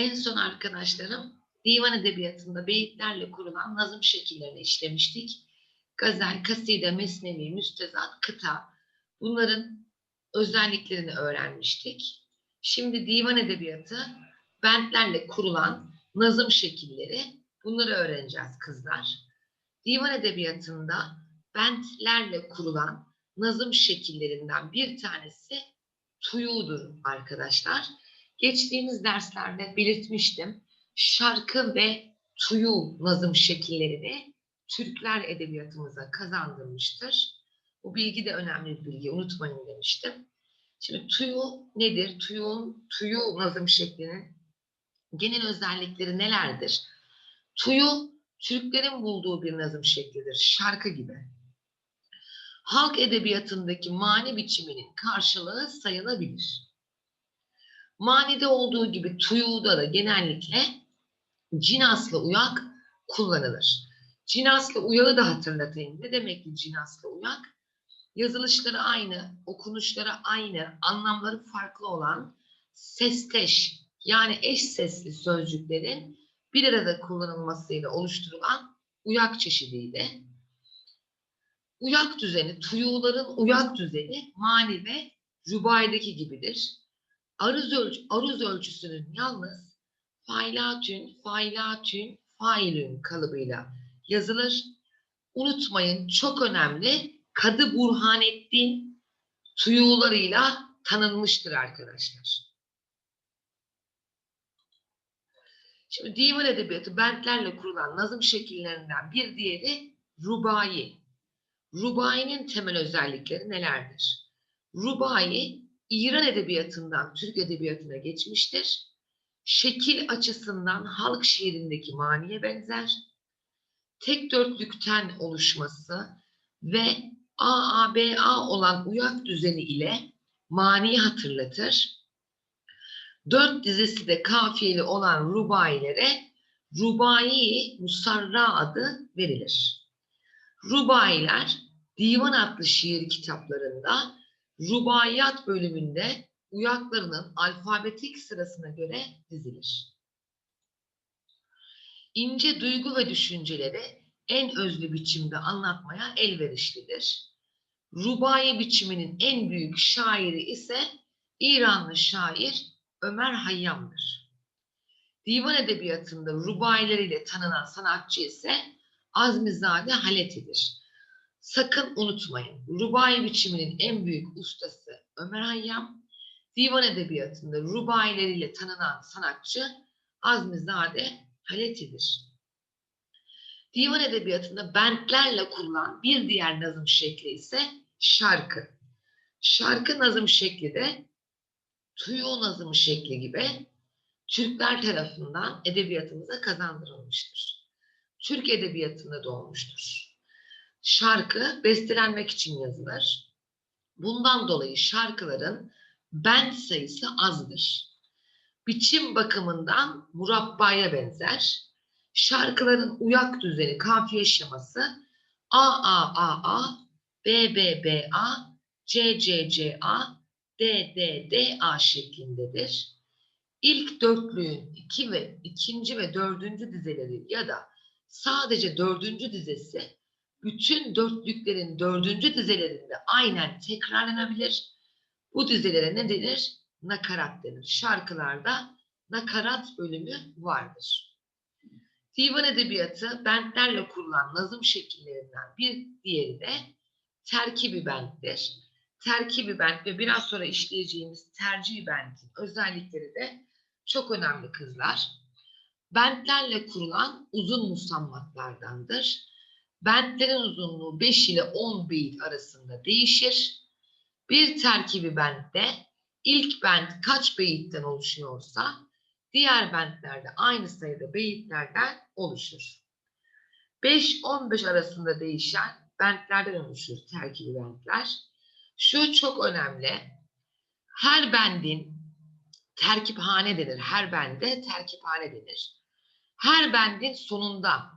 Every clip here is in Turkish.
En son arkadaşlarım divan edebiyatında beyitlerle kurulan nazım şekillerini işlemiştik. Gazel, kaside, mesnevi, müstezat, kıta bunların özelliklerini öğrenmiştik. Şimdi divan edebiyatı bentlerle kurulan nazım şekilleri bunları öğreneceğiz kızlar. Divan edebiyatında bentlerle kurulan nazım şekillerinden bir tanesi tuyudur arkadaşlar. Geçtiğimiz derslerde belirtmiştim. Şarkı ve tuyu nazım şekillerini Türkler edebiyatımıza kazandırmıştır. Bu bilgi de önemli bir bilgi, unutmayın demiştim. Şimdi tuyu nedir? Tuyun, tuyu nazım şeklinin genel özellikleri nelerdir? Tuyu, Türklerin bulduğu bir nazım şeklidir, şarkı gibi. Halk edebiyatındaki mani biçiminin karşılığı sayılabilir. Manide olduğu gibi tuyuda da genellikle cinaslı uyak kullanılır. Cinaslı uyağı da hatırlatayım. Ne demek ki cinaslı uyak? Yazılışları aynı, okunuşları aynı, anlamları farklı olan sesteş yani eş sesli sözcüklerin bir arada kullanılmasıyla oluşturulan uyak çeşidiydi. Uyak düzeni, tuyuların uyak düzeni mani ve rübaideki gibidir. Aruz, ölç aruz ölçüsünün yalnız failatün, failatün, failün kalıbıyla yazılır. Unutmayın çok önemli Kadı Burhanettin tuyularıyla tanınmıştır arkadaşlar. Şimdi divan edebiyatı bentlerle kurulan nazım şekillerinden bir diğeri rubai. Rubai'nin temel özellikleri nelerdir? Rubai, İran edebiyatından Türk edebiyatına geçmiştir. Şekil açısından halk şiirindeki maniye benzer. Tek dörtlükten oluşması ve AABA olan uyak düzeni ile maniyi hatırlatır. Dört dizesi de kafiyeli olan rubailere Rubai Musarra adı verilir. Rubailer Divan adlı şiir kitaplarında Rubaiyat bölümünde uyaklarının alfabetik sırasına göre dizilir. İnce duygu ve düşünceleri en özlü biçimde anlatmaya elverişlidir. Rubai biçiminin en büyük şairi ise İranlı şair Ömer Hayyam'dır. Divan edebiyatında rubaileriyle tanınan sanatçı ise Azmizade Haleti'dir. Sakın unutmayın, rubai biçiminin en büyük ustası Ömer Hayyam, divan edebiyatında rubaileriyle tanınan sanatçı Azmizade Haleti'dir. Divan edebiyatında bentlerle kurulan bir diğer nazım şekli ise şarkı. Şarkı nazım şekli de tuyu nazım şekli gibi Türkler tarafından edebiyatımıza kazandırılmıştır. Türk edebiyatında doğmuştur. Şarkı bestelenmek için yazılır. Bundan dolayı şarkıların bent sayısı azdır. Biçim bakımından murabbaya benzer. Şarkıların uyak düzeni, kafiye şeması A A A A, B B B A, C C C A, D D D A şeklindedir. İlk dörtlüğün iki ve ikinci ve dördüncü dizeleri ya da sadece dördüncü dizesi bütün dörtlüklerin dördüncü dizelerinde aynen tekrarlanabilir. Bu dizelere ne denir? Nakarat denir. Şarkılarda nakarat bölümü vardır. Divan edebiyatı bentlerle kurulan nazım şekillerinden bir diğeri de terkibi benttir. Terkibi bent ve biraz sonra işleyeceğimiz tercih bentin özellikleri de çok önemli kızlar. Bentlerle kurulan uzun musammatlardandır. Bentlerin uzunluğu 5 ile 10 beyit arasında değişir. Bir terkibi bentte ilk bent kaç beyitten oluşuyorsa diğer bentlerde aynı sayıda beyitlerden oluşur. 5-15 arasında değişen bentlerden oluşur terkibi bentler. Şu çok önemli. Her bendin terkiphane denir. Her bende terkiphane denir. Her bendin sonunda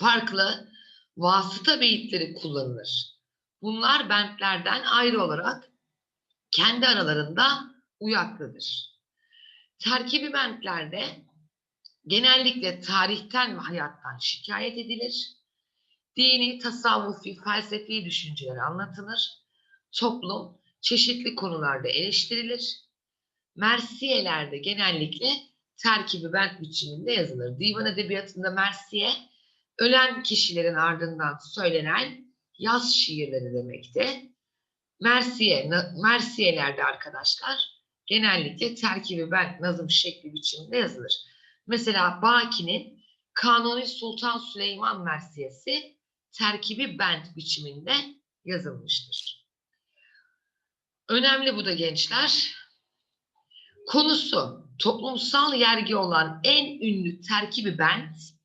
farklı vasıta beyitleri kullanılır. Bunlar bentlerden ayrı olarak kendi aralarında uyaklıdır. Terkibi bentlerde genellikle tarihten ve hayattan şikayet edilir. Dini, tasavvufi, felsefi düşünceler anlatılır. Toplum çeşitli konularda eleştirilir. Mersiyelerde genellikle terkibi bent biçiminde yazılır. Divan edebiyatında mersiye, ölen kişilerin ardından söylenen yaz şiirleri demekti. Mersiye, mersiyelerde arkadaşlar genellikle terkibi bent nazım şekli biçiminde yazılır. Mesela Baki'nin Kanuni Sultan Süleyman Mersiyesi terkibi bent biçiminde yazılmıştır. Önemli bu da gençler. Konusu toplumsal yergi olan en ünlü terkibi bent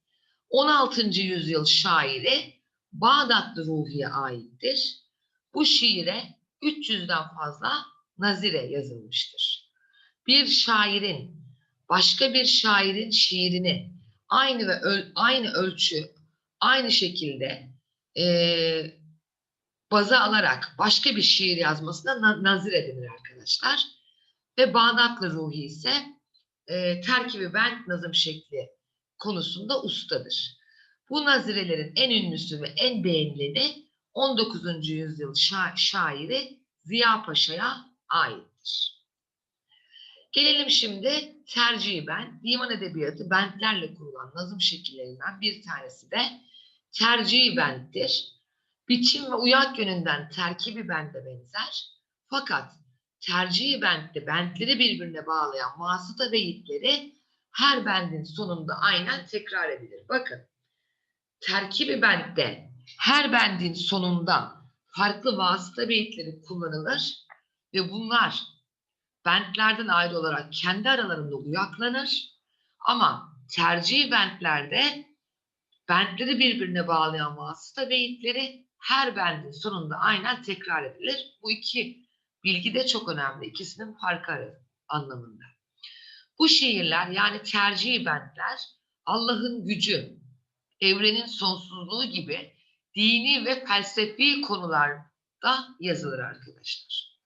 16. yüzyıl şairi Bağdatlı Ruhi'ye aittir. Bu şiire 300'den fazla nazire yazılmıştır. Bir şairin başka bir şairin şiirini aynı ve öl- aynı ölçü, aynı şekilde eee baza alarak başka bir şiir yazmasına na- nazire denir arkadaşlar. Ve Bağdatlı Ruhi ise eee terkibi bent nazım şekli konusunda ustadır. Bu nazirelerin en ünlüsü ve en beğenileni 19. yüzyıl şa- şairi Ziya Paşa'ya aittir. Gelelim şimdi tercihi ben. Divan edebiyatı bentlerle kurulan nazım şekillerinden bir tanesi de tercihi benttir. Biçim ve uyak yönünden terkibi bende benzer. Fakat tercihi bentte bentleri birbirine bağlayan vasıta beyitleri her bendin sonunda aynen tekrar edilir. Bakın terkibi bentte her bendin sonunda farklı vasıta beyitleri kullanılır ve bunlar bentlerden ayrı olarak kendi aralarında uyaklanır. Ama tercih bentlerde bentleri birbirine bağlayan vasıta beyitleri her bendin sonunda aynen tekrar edilir. Bu iki bilgi de çok önemli. İkisinin farkı anlamında. Bu şiirler yani tercih bentler Allah'ın gücü, evrenin sonsuzluğu gibi dini ve felsefi konularda yazılır arkadaşlar.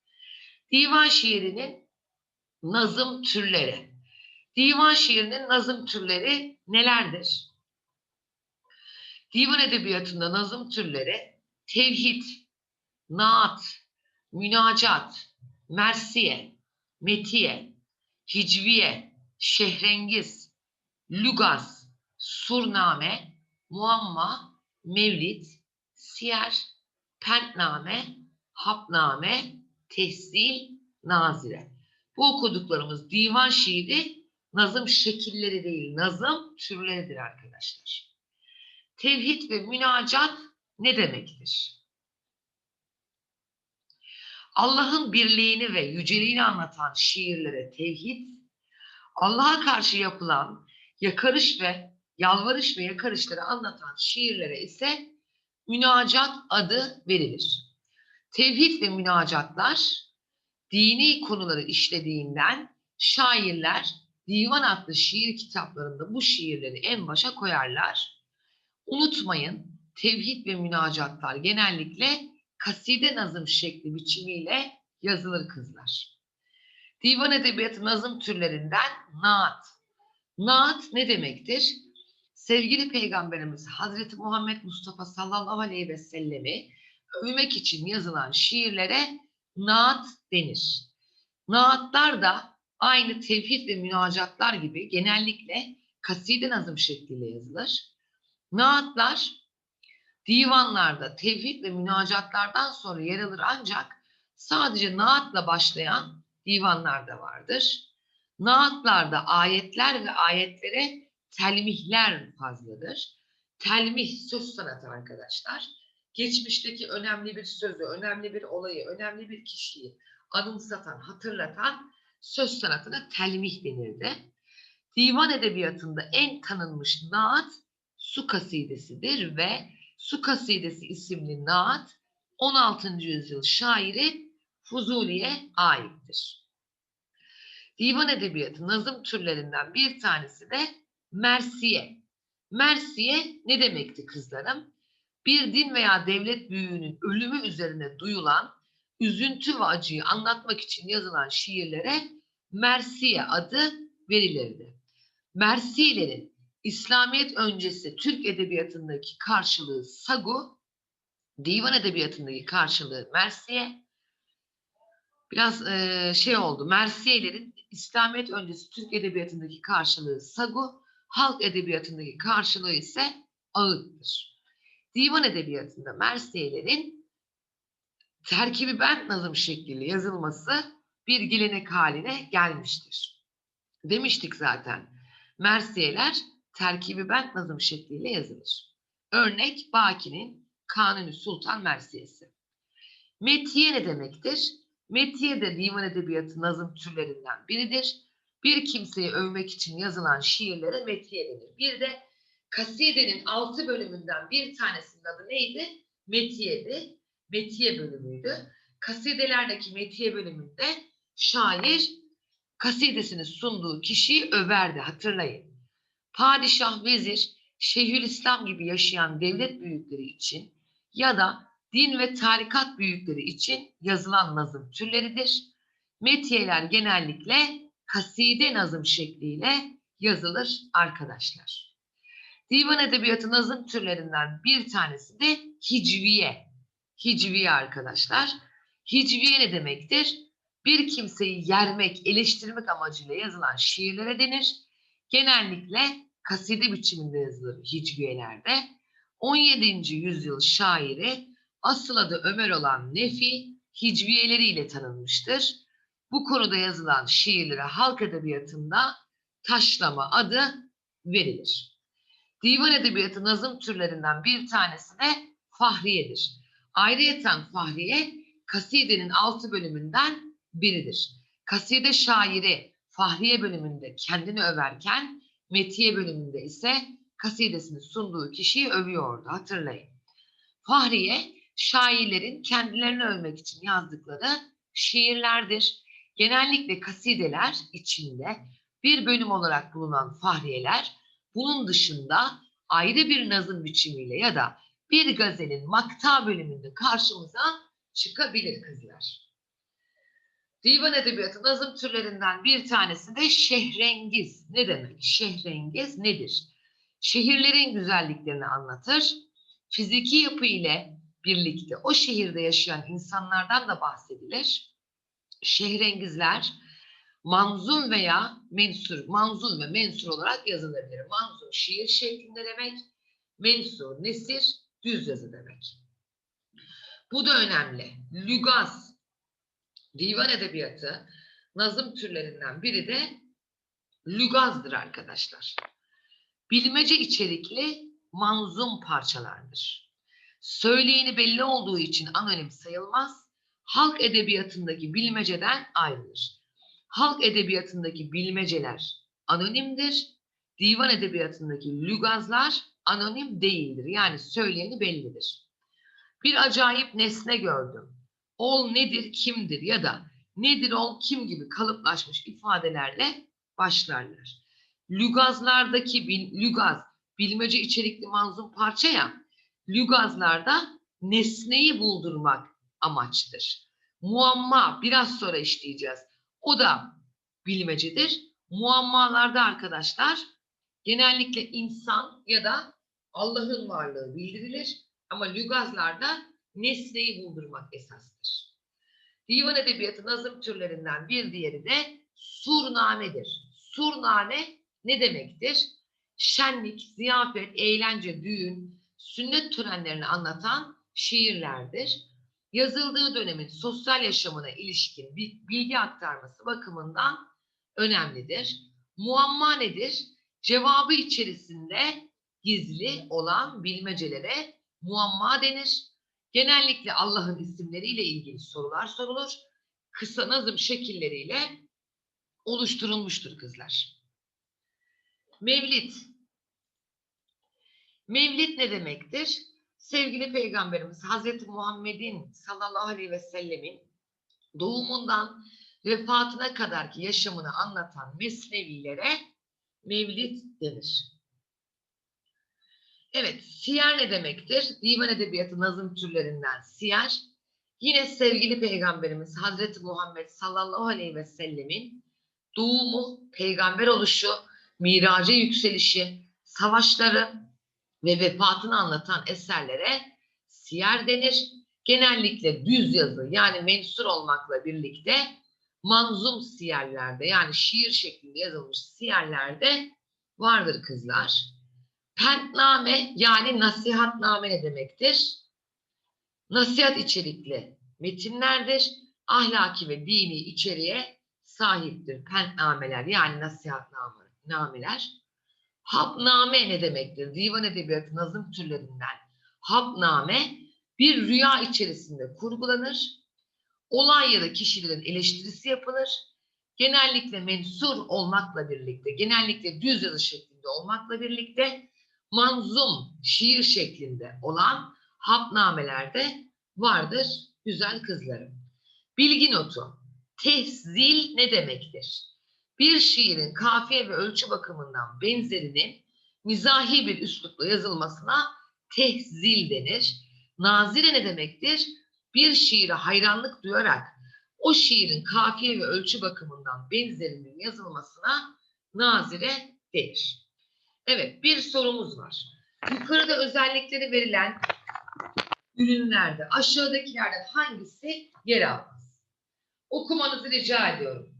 Divan şiirinin nazım türleri. Divan şiirinin nazım türleri nelerdir? Divan edebiyatında nazım türleri tevhid, naat, münacat, mersiye, metiye, hicviye, şehrengiz, lügaz, surname, muamma, mevlid, siyer, pentname, hapname, tehsil, nazire. Bu okuduklarımız divan şiiri nazım şekilleri değil, nazım türleridir arkadaşlar. Tevhid ve münacat ne demektir? Allah'ın birliğini ve yüceliğini anlatan şiirlere tevhid, Allah'a karşı yapılan yakarış ve yalvarış ve yakarışları anlatan şiirlere ise münacat adı verilir. Tevhid ve münacatlar dini konuları işlediğinden şairler divan adlı şiir kitaplarında bu şiirleri en başa koyarlar. Unutmayın tevhid ve münacatlar genellikle kaside nazım şekli biçimiyle yazılır kızlar. Divan edebiyatı nazım türlerinden naat. Naat ne demektir? Sevgili Peygamberimiz Hazreti Muhammed Mustafa sallallahu aleyhi ve sellemi övmek için yazılan şiirlere naat denir. Naatlar da aynı tevhid ve münacatlar gibi genellikle kaside nazım şekliyle yazılır. Naatlar divanlarda tevhid ve münacatlardan sonra yer alır ancak sadece naatla başlayan divanlar da vardır. Naatlarda ayetler ve ayetlere telmihler fazladır. Telmih söz sanatı arkadaşlar. Geçmişteki önemli bir sözü, önemli bir olayı, önemli bir kişiyi anımsatan, hatırlatan söz sanatına telmih denirdi. Divan edebiyatında en tanınmış naat su kasidesidir ve Su Kasidesi isimli naat 16. yüzyıl şairi Fuzuli'ye aittir. Divan edebiyatı nazım türlerinden bir tanesi de Mersiye. Mersiye ne demekti kızlarım? Bir din veya devlet büyüğünün ölümü üzerine duyulan üzüntü ve acıyı anlatmak için yazılan şiirlere Mersiye adı verilirdi. Mersiyelerin İslamiyet öncesi Türk edebiyatındaki karşılığı sagu, divan edebiyatındaki karşılığı mersiye. Biraz eee, şey oldu. Mersiyelerin İslamiyet öncesi Türk edebiyatındaki karşılığı sagu, halk edebiyatındaki karşılığı ise ağıttır. Divan edebiyatında mersiyelerin terkibi bent nazım şekliyle yazılması bir gelenek haline gelmiştir. Demiştik zaten. Mersiyeler terkibi bent nazım şekliyle yazılır. Örnek Baki'nin Kanuni Sultan Mersiyesi. Metiye ne demektir? Metiye de divan edebiyatı nazım türlerinden biridir. Bir kimseyi övmek için yazılan şiirlere metiye denir. Bir de kasidenin altı bölümünden bir tanesinin adı neydi? Metiye'di. Metiye bölümüydü. Kasidelerdeki metiye bölümünde şair kasidesini sunduğu kişiyi överdi hatırlayın. Padişah, vezir, Şeyhülislam gibi yaşayan devlet büyükleri için ya da din ve tarikat büyükleri için yazılan nazım türleridir. Metiyeler genellikle kaside nazım şekliyle yazılır arkadaşlar. Divan edebiyatı nazım türlerinden bir tanesi de hicviye. Hicviye arkadaşlar. Hicviye ne demektir? Bir kimseyi yermek, eleştirmek amacıyla yazılan şiirlere denir. Genellikle kaside biçiminde yazılır hicviyelerde. 17. yüzyıl şairi asıl adı Ömer olan Nefi hicviyeleriyle tanınmıştır. Bu konuda yazılan şiirlere halk edebiyatında taşlama adı verilir. Divan edebiyatı nazım türlerinden bir tanesi de Fahriye'dir. Ayrıyeten Fahriye kasidenin altı bölümünden biridir. Kaside şairi Fahriye bölümünde kendini överken Metiye bölümünde ise kasidesini sunduğu kişiyi övüyordu hatırlayın. Fahriye şairlerin kendilerini övmek için yazdıkları şiirlerdir. Genellikle kasideler içinde bir bölüm olarak bulunan fahriyeler bunun dışında ayrı bir nazım biçimiyle ya da bir gazelin makta bölümünde karşımıza çıkabilir kızlar. Divan edebiyatı nazım türlerinden bir tanesi de şehrengiz. Ne demek? Şehrengiz nedir? Şehirlerin güzelliklerini anlatır. Fiziki yapı ile birlikte o şehirde yaşayan insanlardan da bahsedilir. Şehrengizler manzum veya mensur, manzum ve mensur olarak yazılabilir. Manzum şiir şeklinde demek, mensur, nesir, düz yazı demek. Bu da önemli. Lügaz, divan edebiyatı, nazım türlerinden biri de lügazdır arkadaşlar. Bilmece içerikli manzum parçalardır. Söyleyeni belli olduğu için anonim sayılmaz. Halk edebiyatındaki bilmeceden ayrılır. Halk edebiyatındaki bilmeceler anonimdir. Divan edebiyatındaki lügazlar anonim değildir. Yani söyleyeni bellidir. Bir acayip nesne gördüm. Ol nedir, kimdir ya da nedir ol kim gibi kalıplaşmış ifadelerle başlarlar. Lügazlardaki bil, lügaz, bilmece içerikli manzum parça ya, lügazlarda nesneyi buldurmak amaçtır. Muamma biraz sonra işleyeceğiz. O da bilmecedir. Muammalarda arkadaşlar genellikle insan ya da Allah'ın varlığı bildirilir. Ama lügazlarda nesneyi buldurmak esastır. Divan edebiyatı nazım türlerinden bir diğeri de surnamedir. Surname ne demektir? Şenlik, ziyafet, eğlence, düğün, sünnet törenlerini anlatan şiirlerdir. Yazıldığı dönemin sosyal yaşamına ilişkin bilgi aktarması bakımından önemlidir. Muamma nedir? Cevabı içerisinde gizli olan bilmecelere muamma denir. Genellikle Allah'ın isimleriyle ilgili sorular sorulur. Kısa nazım şekilleriyle oluşturulmuştur kızlar. Mevlid. Mevlid ne demektir? Sevgili Peygamberimiz Hazreti Muhammed'in sallallahu aleyhi ve sellemin doğumundan vefatına kadarki yaşamını anlatan mesnevilere mevlid denir. Evet, siyer ne demektir? Divan edebiyatı nazım türlerinden siyer. Yine sevgili Peygamberimiz Hazreti Muhammed sallallahu aleyhi ve sellemin doğumu, peygamber oluşu, miraca yükselişi, savaşları ve vefatını anlatan eserlere siyer denir. Genellikle düz yazı yani mensur olmakla birlikte manzum siyerlerde yani şiir şeklinde yazılmış siyerlerde vardır kızlar. Pentname yani nasihatname ne demektir? Nasihat içerikli metinlerdir. Ahlaki ve dini içeriğe sahiptir. Pentnameler yani nasihatnameler. Hapname ne demektir? Divan edebiyatı nazım türlerinden hapname bir rüya içerisinde kurgulanır. Olay ya da kişilerin eleştirisi yapılır. Genellikle mensur olmakla birlikte, genellikle düz yazı şeklinde olmakla birlikte manzum, şiir şeklinde olan hapnamelerde vardır güzel kızlarım. Bilgi notu. Tehzil ne demektir? Bir şiirin kafiye ve ölçü bakımından benzerinin mizahi bir üslupla yazılmasına tehzil denir. Nazire ne demektir? Bir şiire hayranlık duyarak o şiirin kafiye ve ölçü bakımından benzerinin yazılmasına nazire denir. Evet bir sorumuz var. Yukarıda özellikleri verilen ürünlerde aşağıdakilerden hangisi yer almaz? Okumanızı rica ediyorum.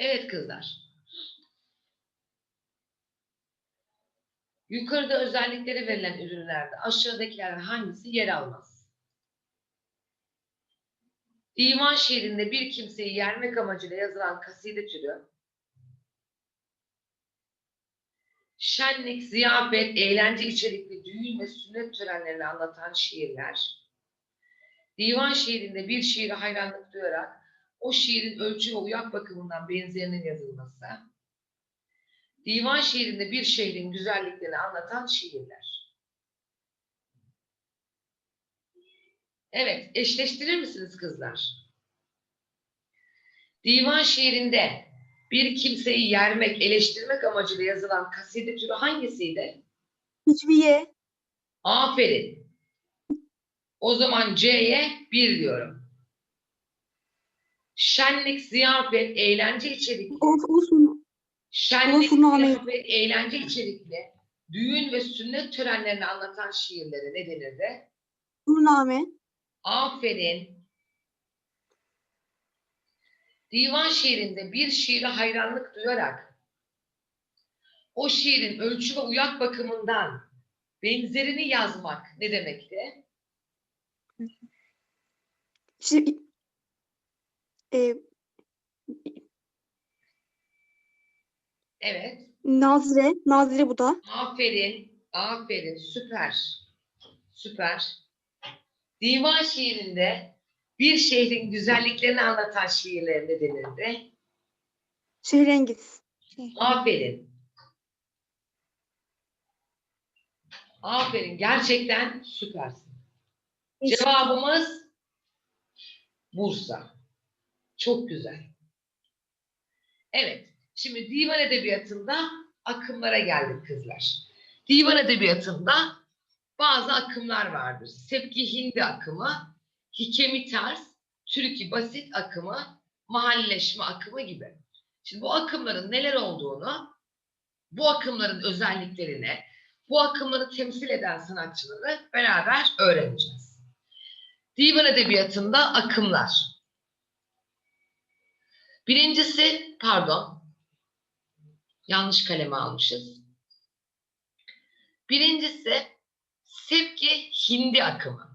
Evet kızlar. Yukarıda özellikleri verilen ürünlerde aşağıdakilerden hangisi yer almaz? Divan şiirinde bir kimseyi yermek amacıyla yazılan kaside türü, şenlik, ziyafet, eğlence içerikli düğün ve sünnet törenlerini anlatan şiirler, divan şiirinde bir şiire hayranlık duyarak o şiirin ölçü ve uyak bakımından benzerinin yazılması, divan şiirinde bir şehrin güzelliklerini anlatan şiirler. Evet, eşleştirir misiniz kızlar? Divan şiirinde bir kimseyi yermek, eleştirmek amacıyla yazılan kaside türü hangisiydi? Hiçbiye. Aferin. O zaman C'ye bir diyorum. Şenlik, ziyafet, eğlence içerikli. Olsun. Şenlik, Olsun ziyafet, eğlence içerikli. Düğün ve sünnet törenlerini anlatan şiirlere ne denirdi? Turname. Aferin. Divan şiirinde bir şiire hayranlık duyarak o şiirin ölçü ve uyak bakımından benzerini yazmak ne demekti? Şi- e, Evet. Nazire. Nazire bu da. Aferin. Aferin. Süper. Süper. Divan şiirinde bir şehrin güzelliklerini anlatan şiirler ne denirdi? Şehrengiz. Aferin. Aferin. Gerçekten süpersin. Cevabımız Bursa. Çok güzel. Evet. Şimdi divan edebiyatında akımlara geldik kızlar. Divan edebiyatında bazı akımlar vardır. Sepki Hindi akımı, Hikemi Ters, Türkü Basit akımı, Mahalleşme akımı gibi. Şimdi bu akımların neler olduğunu, bu akımların özelliklerini, bu akımları temsil eden sanatçıları beraber öğreneceğiz. Divan edebiyatında akımlar. Birincisi, pardon, yanlış kaleme almışız. Birincisi, Sepki Hindi akımı.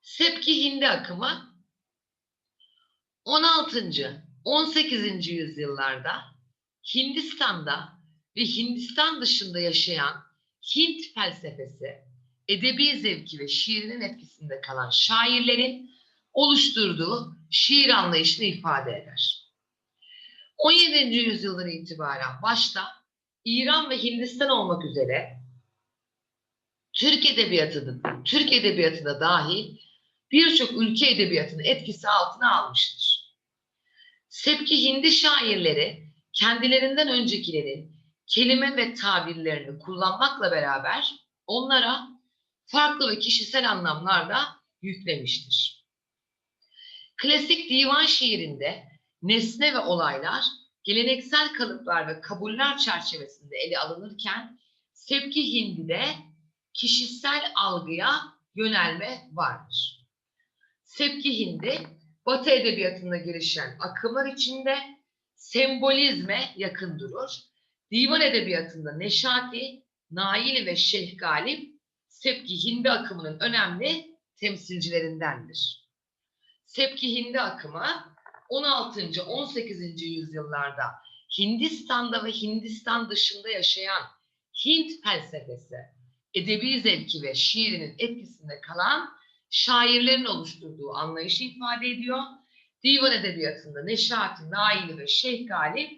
Sepki Hindi akımı 16. 18. yüzyıllarda Hindistan'da ve Hindistan dışında yaşayan Hint felsefesi, edebi zevki ve şiirinin etkisinde kalan şairlerin oluşturduğu şiir anlayışını ifade eder. 17. yüzyıldan itibaren başta İran ve Hindistan olmak üzere Türk edebiyatının, Türk edebiyatına dahil birçok ülke edebiyatını etkisi altına almıştır. Sepki Hindi şairleri kendilerinden öncekilerin kelime ve tabirlerini kullanmakla beraber onlara farklı ve kişisel anlamlarda yüklemiştir. Klasik divan şiirinde nesne ve olaylar geleneksel kalıplar ve kabuller çerçevesinde ele alınırken Sepki Hindi'de kişisel algıya yönelme vardır. Sepki Hindi, Batı edebiyatında gelişen akımlar içinde sembolizme yakın durur. Divan edebiyatında Neşati, Naili ve Şeyh Galip, Sepki Hindi akımının önemli temsilcilerindendir. Sepki Hindi akımı 16. 18. yüzyıllarda Hindistan'da ve Hindistan dışında yaşayan Hint felsefesi, edebi zevki ve şiirinin etkisinde kalan şairlerin oluşturduğu anlayışı ifade ediyor. Divan edebiyatında Neşati, Naili ve Şeyh Galip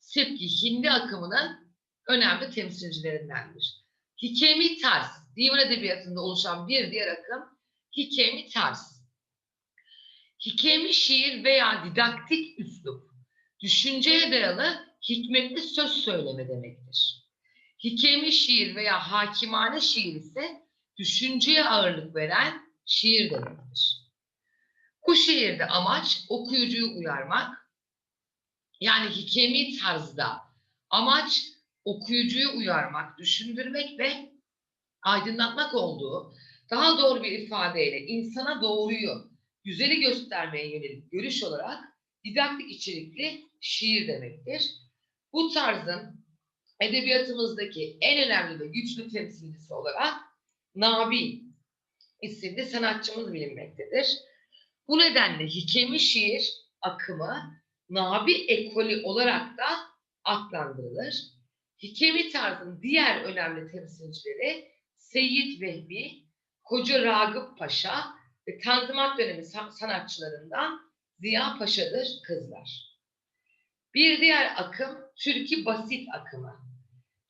Sepki Hindi akımının önemli temsilcilerindendir. Hikemi tarz, divan edebiyatında oluşan bir diğer akım hikemi tarz. Hikemi şiir veya didaktik üslup, düşünceye dayalı hikmetli söz söyleme demektir. Hikemi şiir veya hakimane şiir ise düşünceye ağırlık veren şiir demektir. Bu şiirde amaç okuyucuyu uyarmak, yani hikemi tarzda amaç okuyucuyu uyarmak, düşündürmek ve aydınlatmak olduğu daha doğru bir ifadeyle insana doğruyu, güzeli göstermeye yönelik görüş olarak didaktik içerikli şiir demektir. Bu tarzın edebiyatımızdaki en önemli ve güçlü temsilcisi olarak Nabi isimli sanatçımız bilinmektedir. Bu nedenle hikemi şiir akımı Nabi ekolü olarak da adlandırılır. Hikemi tarzın diğer önemli temsilcileri Seyyid Vehbi, Koca Ragıp Paşa ve Tanzimat dönemi sa- sanatçılarından Ziya Paşa'dır kızlar. Bir diğer akım Türkü Basit akımı.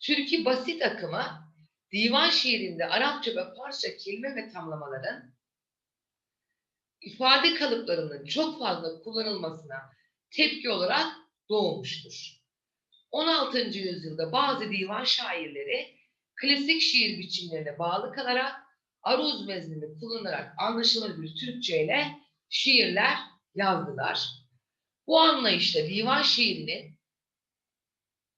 Türkü Basit akımı divan şiirinde Arapça ve Farsça kelime ve tamlamaların ifade kalıplarının çok fazla kullanılmasına tepki olarak doğmuştur. 16. yüzyılda bazı divan şairleri klasik şiir biçimlerine bağlı kalarak aruz veznini kullanarak anlaşılır bir Türkçe ile şiirler yazdılar. Bu anlayışla divan şiirinin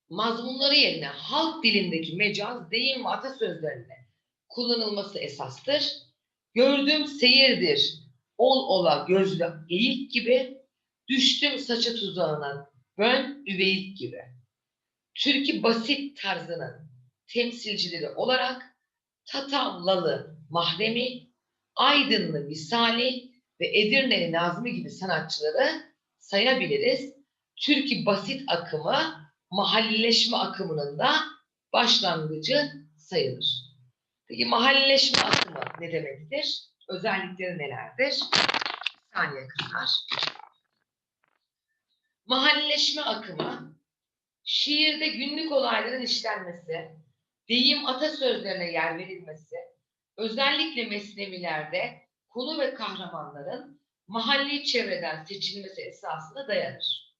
mazmunları yerine halk dilindeki mecaz, deyim ve atasözlerine kullanılması esastır. Gördüm seyirdir, ol ola gözlü geyik gibi, düştüm saça tuzağına, bön üveyik gibi. Türkü basit tarzının temsilcileri olarak Tatavlalı Mahremi, Aydınlı Misali ve Edirneli Nazmi gibi sanatçıları sayabiliriz. Türkü basit akımı mahallileşme akımının da başlangıcı sayılır. Peki mahallileşme akımı ne demektir? Özellikleri nelerdir? Bir saniye kızlar. Mahallileşme akımı şiirde günlük olayların işlenmesi, deyim atasözlerine yer verilmesi, özellikle mesnevilerde konu ve kahramanların mahalli çevreden seçilmesi esasına dayanır.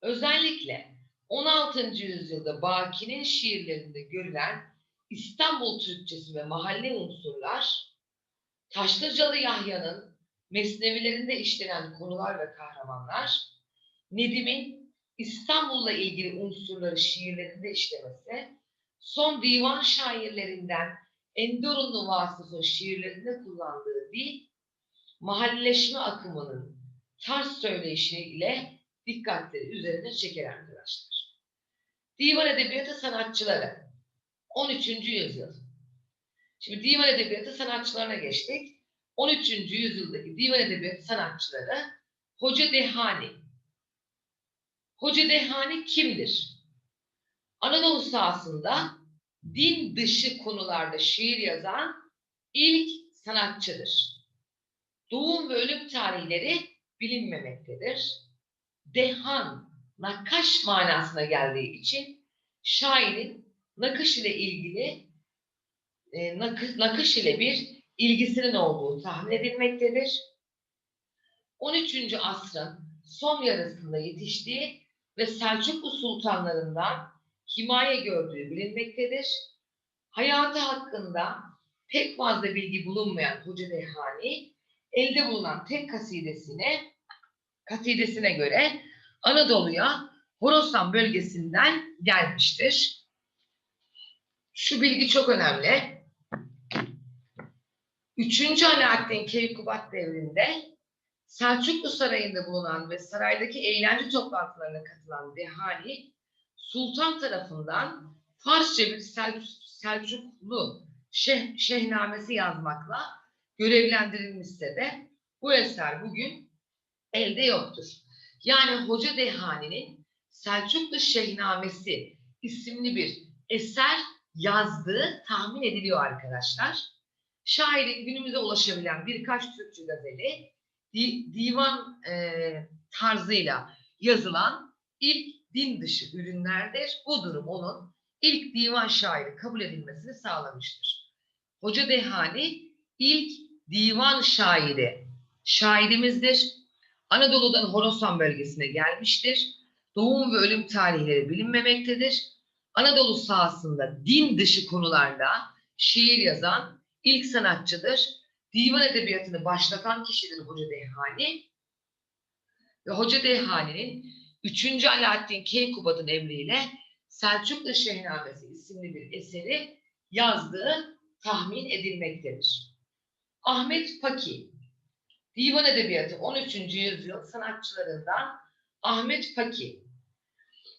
Özellikle 16. yüzyılda Baki'nin şiirlerinde görülen İstanbul Türkçesi ve mahalle unsurlar, Taşlıcalı Yahya'nın mesnevilerinde işlenen konular ve kahramanlar, Nedim'in İstanbul'la ilgili unsurları şiirlerinde işlemesi, son divan şairlerinden Endorunlu Vasıf'ın şiirlerinde kullandığı dil, mahalleşme akımının tarz söyleyişiyle dikkatleri üzerine çeker arkadaşlar. Divan Edebiyatı sanatçıları 13. yüzyıl. Şimdi divan edebiyatı sanatçılarına geçtik. 13. yüzyıldaki divan edebiyatı sanatçıları Hoca Dehani. Hoca Dehani kimdir? Anadolu sahasında din dışı konularda şiir yazan ilk sanatçıdır. Doğum ve ölüm tarihleri bilinmemektedir. Dehan, nakkaş manasına geldiği için şairin nakış ile ilgili e, nakış, nakış ile bir ilgisinin olduğu tahmin edilmektedir. 13. asrın son yarısında yetiştiği ve Selçuklu sultanlarından himaye gördüğü bilinmektedir. Hayatı hakkında pek fazla bilgi bulunmayan Hoca Dehani, elde bulunan tek kasidesine, kasidesine göre Anadolu'ya Horasan bölgesinden gelmiştir. Şu bilgi çok önemli. 3. Alaaddin Keykubat devrinde Selçuklu Sarayı'nda bulunan ve saraydaki eğlence toplantılarına katılan Dehani, Sultan tarafından Farsça bir Sel- Selçuklu şeh, şehnamesi yazmakla görevlendirilmişse de bu eser bugün elde yoktur. Yani Hoca Dehani'nin Selçuklu Şehnamesi isimli bir eser yazdığı tahmin ediliyor arkadaşlar. Şairin günümüze ulaşabilen birkaç Türkçe gazeli di- divan e, tarzıyla yazılan ilk din dışı ürünlerdir. Bu durum onun ilk divan şairi kabul edilmesini sağlamıştır. Hoca Dehani ilk divan şairi şairimizdir. Anadolu'dan Horasan bölgesine gelmiştir. Doğum ve ölüm tarihleri bilinmemektedir. Anadolu sahasında din dışı konularda şiir yazan ilk sanatçıdır. Divan edebiyatını başlatan kişidir Hoca Dehani. Ve Hoca Dehani'nin 3. Alaaddin Keykubat'ın emriyle Selçuklu Şehnamesi isimli bir eseri yazdığı tahmin edilmektedir. Ahmet Faki, Divan Edebiyatı 13. yüzyıl sanatçılarından Ahmet Faki.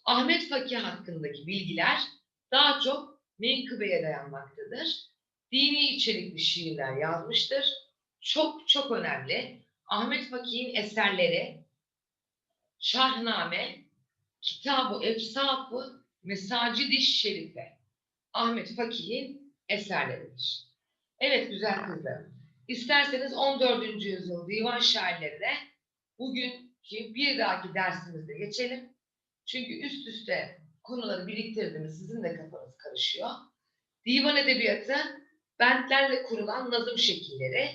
Ahmet Faki hakkındaki bilgiler daha çok menkıbeye dayanmaktadır. Dini içerikli şiirler yazmıştır. Çok çok önemli. Ahmet Faki'nin eserleri Şahname, Kitab-ı Efsaf-ı Mesacid-i Şerife. Ahmet Fakih'in eserleridir. Evet güzel kızlarım. İsterseniz 14. yüzyıl divan şairlerine bugünkü bir dahaki dersimizde geçelim. Çünkü üst üste konuları biriktirdiğimiz sizin de kafanız karışıyor. Divan edebiyatı bentlerle kurulan nazım şekilleri,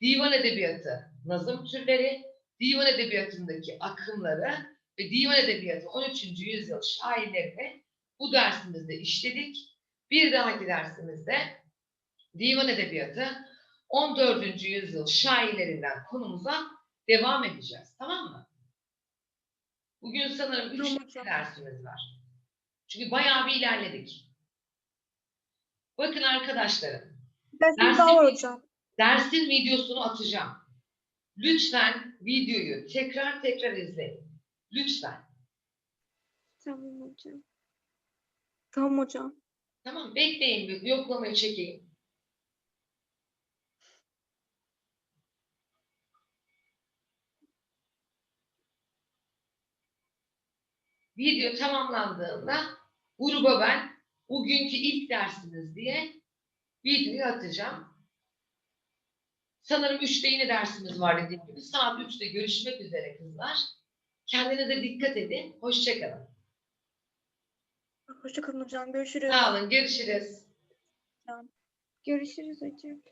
divan edebiyatı nazım türleri, divan edebiyatındaki akımları ve divan edebiyatı 13. yüzyıl şairlerini bu dersimizde işledik. Bir dahaki dersimizde divan edebiyatı 14. yüzyıl şairlerinden konumuza devam edeceğiz. Tamam mı? Bugün sanırım 3 Tamam hocam. dersimiz var. Çünkü bayağı bir ilerledik. Bakın arkadaşlarım, hocam. dersin videosunu atacağım. Lütfen videoyu tekrar tekrar izleyin. Lütfen. Tamam hocam. Tamam hocam. Tamam bekleyin bir yoklamayı çekeyim. Video tamamlandığında gruba ben bugünkü ilk dersiniz diye videoyu atacağım. Sanırım 3'te yine dersimiz var dediğim gibi. Saat 3'te görüşmek üzere kızlar. Kendinize dikkat edin. Hoşçakalın. Hoşçakalın hocam. Görüşürüz. Sağ olun. Görüşürüz. Görüşürüz hocam.